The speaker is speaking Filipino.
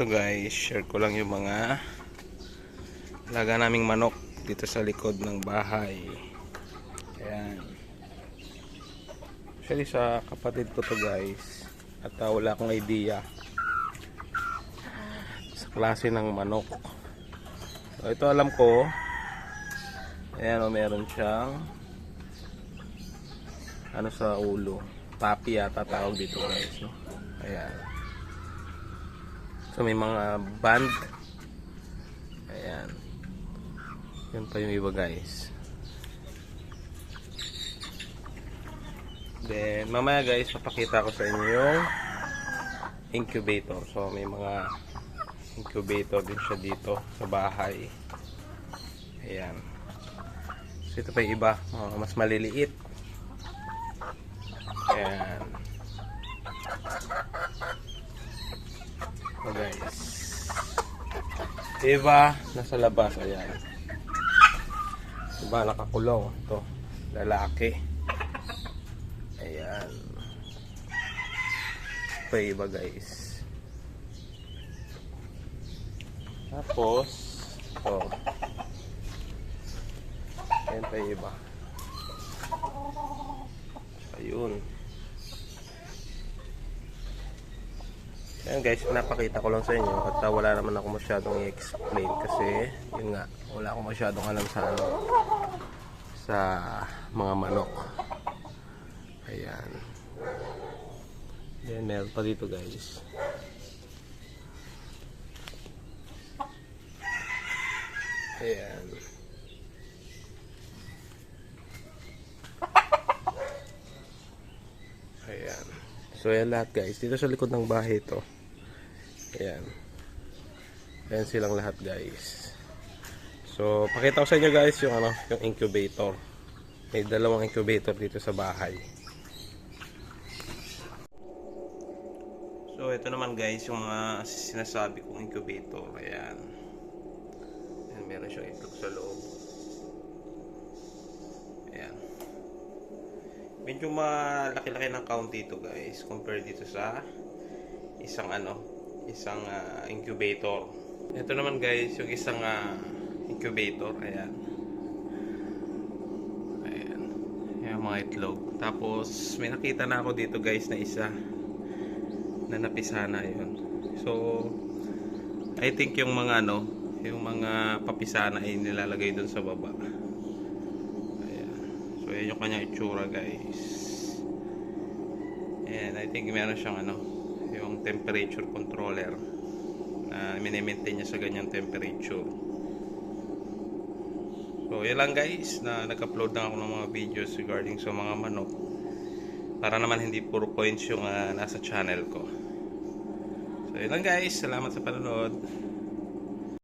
Ito guys, share ko lang yung mga laga naming manok dito sa likod ng bahay. Ayan. Actually sa kapatid ko to guys. At ah, wala akong idea sa klase ng manok. So, ito alam ko. Ayan o, meron siyang ano sa ulo. Papi yata tawag dito guys. No? Ayan. So may mga band. Ayan. Yan pa yung iba guys. Then mamaya guys, papakita ko sa inyo yung incubator. So may mga incubator din siya dito sa bahay. Ayan. So ito pa yung iba, mas maliliit. Ayan. So guys. Iba, nasa labas. Ayan. Iba, nakakulong. Ito, lalaki. Ayan. Ito iba guys. Tapos, ito. Ayan pa iba. Ayan guys, pinapakita ko lang sa inyo at uh, wala naman ako masyadong i-explain kasi yun nga, wala akong masyadong alam sa ano sa mga manok. Ayan. Then meron pa dito guys. Ayan. Ayan. So yan lahat guys. Dito sa likod ng bahay ito. Ayan. Ayan silang lahat guys. So pakita ko sa inyo guys yung ano, yung incubator. May dalawang incubator dito sa bahay. So ito naman guys yung mga sinasabi kong incubator. Ayan. Ayan meron siyang itlog sa loob. Ayan. Medyo malaki-laki ng count dito guys compare dito sa isang ano, isang ah, incubator. Ito naman guys yung isang ah, incubator. Ayan. Ayan. Yung mga itlog. Tapos may nakita na ako dito guys na isa na napisana yun. So I think yung mga ano, yung mga papisana ay nilalagay dun sa baba. Ayan. So, yan yung kanyang itsura, guys. And I think meron siyang ano, yung temperature controller na minimaintain niya sa ganyang temperature. So, yan lang guys, na nag-upload na ako ng mga videos regarding sa mga manok. Para naman hindi puro points yung ah, nasa channel ko. So, yun lang guys. Salamat sa panonood.